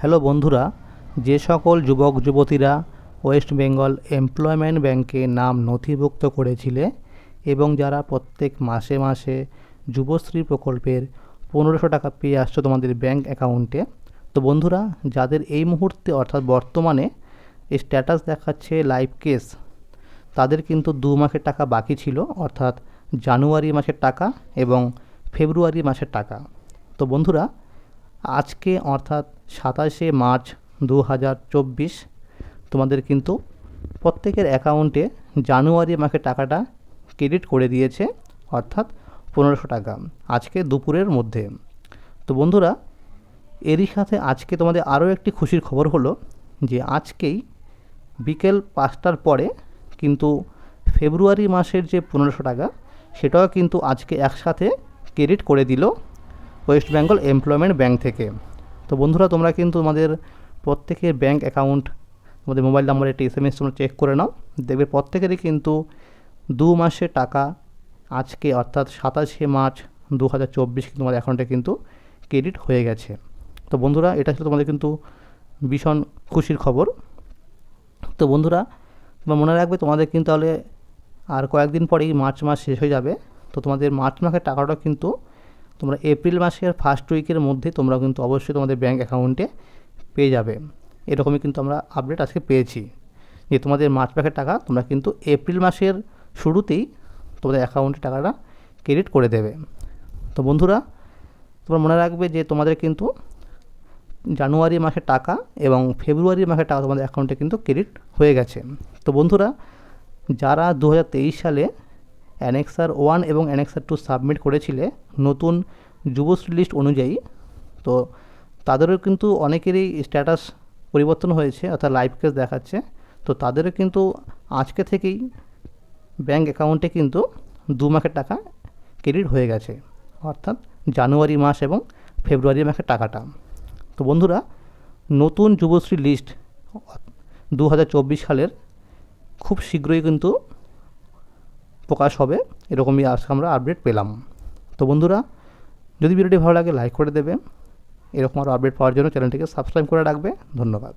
Hello বন্ধুরা, যে সকল যুবক, যুবতীরা ওয়েস্ট বেঙ্গল এমপ্লয়মেন্ট ব্যাংকে নাম নথিভুক্ত করেছিলে এবং যারা প্রত্যেক মাসে মাসে যুবশ্রী প্রকল্পের পনেরোশো টাকা পেয়ে আসছো তোমাদের ব্যাংক অ্যাকাউন্টে তো বন্ধুরা, যাদের এই মুহূর্তে অর্থাৎ বর্তমানে স্ট্যাটাস দেখাচ্ছে লাইভ কেস তাদের কিন্তু দু মাসের টাকা বাকি ছিল, অর্থাৎ জানুয়ারি মাসের টাকা এবং ফেব্রুয়ারি মাসের টাকা। তো বন্ধুরা আজকে অর্থাৎ সাতাশে মার্চ দু হাজার চব্বিশ, তোমাদের কিন্তু প্রত্যেকের অ্যাকাউন্টে জানুয়ারি মাসের টাকাটা ক্রেডিট করে দিয়েছে, অর্থাৎ পনেরোশো টাকা আজকে দুপুরের মধ্যে। তো বন্ধুরা, এরই সাথে আজকে তোমাদের আরও একটি খুশির খবর হলো যে আজকেই বিকেল পাঁচটার পরে কিন্তু ফেব্রুয়ারি মাসের যে পনেরোশো টাকা, সেটাও কিন্তু আজকে একসাথে ক্রেডিট করে দিল ওয়েস্ট বেঙ্গল এমপ্লয়মেন্ট ব্যাঙ্ক থেকে। তো বন্ধুরা, তোমরা কিন্তু তোমাদের প্রত্যেকের ব্যাঙ্ক অ্যাকাউন্ট, তোমাদের মোবাইল নাম্বারে একটি এস এম এস তোমরা চেক করে নাও। দেখবে প্রত্যেকেরই কিন্তু দু মাসের টাকা আজকে, অর্থাৎ সাতাশে মার্চ দু হাজার চব্বিশ তোমাদের অ্যাকাউন্টে কিন্তু ক্রেডিট হয়ে গেছে। তো বন্ধুরা, এটা ছিল তোমাদের কিন্তু ভীষণ খুশির খবর। তো বন্ধুরা, তোমরা মনে রাখবে তোমাদের কিন্তু তাহলে আর কয়েকদিন পরেই মার্চ মাস শেষ হয়ে যাবে। তো তোমাদের মার্চ মাসের টাকাটা কিন্তু তোমরা এপ্রিল মাসের ফার্স্ট উইকের মধ্যে তোমরা কিন্তু অবশ্যই তোমাদের ব্যাঙ্ক অ্যাকাউন্টে পেয়ে যাবে। এরকমই কিন্তু আমরা আপডেট আজকে পেয়েছি। যে তোমাদের মার্চ মাসের টাকা তোমরা কিন্তু এপ্রিল মাসের শুরুতেই তোমাদের অ্যাকাউন্টে টাকাটা ক্রেডিট করে দেবে। তো বন্ধুরা, তোমরা মনে রাখবে যে তোমাদের কিন্তু জানুয়ারি মাসের টাকা এবং ফেব্রুয়ারি মাসের টাকা তোমাদের অ্যাকাউন্টে কিন্তু ক্রেডিট হয়ে গেছে। তো বন্ধুরা, যারা দু হাজার তেইশ সালে অ্যানেক্সার ওয়ান এবং অ্যানেক্সার টু সাবমিট করেছিলে নতুন যুবশ্রী লিস্ট অনুযায়ী। তো তাদেরও কিন্তু অনেকেরই স্ট্যাটাস পরিবর্তন হয়েছে, অর্থাৎ লাইভ কেস দেখাচ্ছে। তো তাদেরও কিন্তু আজকে থেকেই ব্যাঙ্ক অ্যাকাউন্টে কিন্তু দু মাসের টাকা ক্রেডিট হয়ে গেছে, অর্থাৎ জানুয়ারি মাস এবং ফেব্রুয়ারি মাসের টাকাটা। তো বন্ধুরা, নতুন যুবশ্রী লিস্ট দু হাজার চব্বিশ সালের খুব শীঘ্রই কিন্তু প্রকাশ হবে, এরকমই আজকে আমরা আপডেট পেলাম। তো বন্ধুরা, যদি ভিডিওটি ভালো লাগে লাইক করে দেবে। এরকম আরও আপডেট পাওয়ার জন্য চ্যানেলটিকে সাবস্ক্রাইব করে রাখবে। ধন্যবাদ।